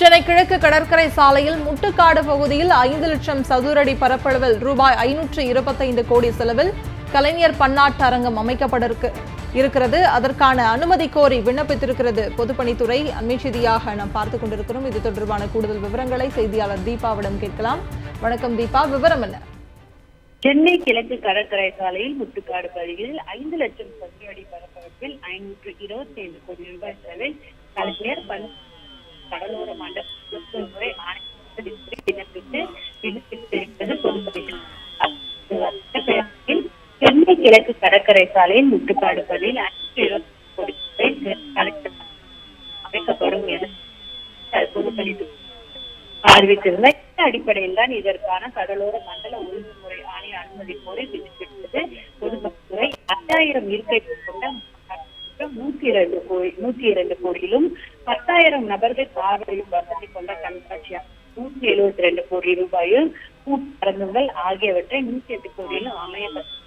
சென்னை கிழக்கு கடற்கரை சாலையில் முட்டுக்காடு பகுதியில் ஐந்து லட்சம் சதுரடி பரப்பளவில் ரூபாய் ஐநூற்று இருபத்தைந்து கோடி செலவில் கலைஞர் பன்னாட்டு அரங்கம் அமைக்கப்பட இருக்கிறது. அதற்கான அனுமதி கோரி விண்ணப்பித்திருக்கிறது பொதுப்பணித்துறை. அண்மை செய்தியாக நாம் பார்த்துக் கொண்டிருக்கிறோம். இது தொடர்பான கூடுதல் விவரங்களை செய்தியாளர் தீபாவிடம் கேட்கலாம். வணக்கம் தீபா. விவரம் என்ன? சென்னை கிழக்கு கடற்கரை சாலையில் முட்டுக்காடு பகுதியில் ஐந்து லட்சம் சதுர அடி பரப்பளவில் ஐநூற்று இருபத்தி ஐந்து கோடி ரூபாய் செலவில் கலைஞர் கடலோர மண்டல முறை ஆணையத்தில் விண்ணப்பித்து சென்னை கிழக்கு கடற்கரை சாலையின் முட்டுக்காடு இருபத்தி கோடி ரூபாய் அமைக்கப்படும் என பொதுப்பணித்துறை அறிவித்திருந்த இந்த அடிப்படையில் தான் இதற்கான கடலோர மண்டல ஒழுங்குமுறை ஆணைய அனுமதி கோரி விதித்திருந்தது? பொதுமக்கள் ஐயாயிரம் இருக்கை நூத்தி இரண்டு கோடி நூத்தி இரண்டு கோடியிலும் பத்தாயிரம் நபர்கள் பார்வையும் வசதி கொண்ட கண்காட்சியா? நூத்தி எழுபத்தி ரெண்டு கோடி ரூபாயும் கூட்டரங்குகள் ஆகியவற்றை நூத்தி எட்டு கோடியிலும் அமையப்பட்டது.